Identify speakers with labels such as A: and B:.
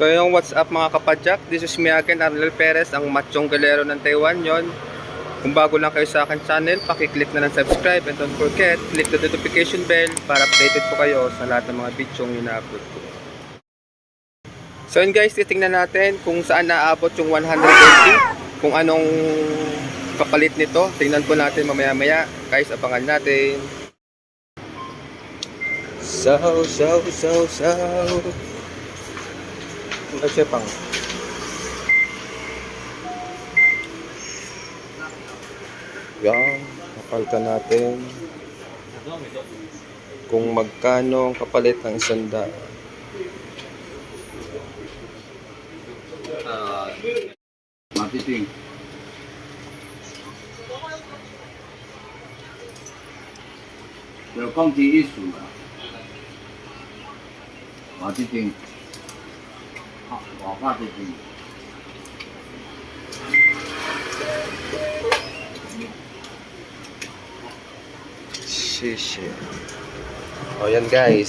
A: So yung what's up mga kapadyak, this is me again, Arnel Perez, ang machong galero ng Taiwan yon. Kung bago lang kayo sa akin channel, pakiclick na ng subscribe and don't forget, click the notification bell para updated po kayo sa lahat ng mga bidyong ina-upload ko. So yun guys, titingnan natin kung saan naabot yung 180, kung anong kapalit nito. Tingnan po natin mamaya maya. Guys, abangan natin. So, so, so, so. Kasi pang. Yan, kapalitan natin. Kung magkano ang kapalit ng isang daan.
B: 马必有讲这意思啦。我这好，我我这
A: 边。谢谢。好，应该。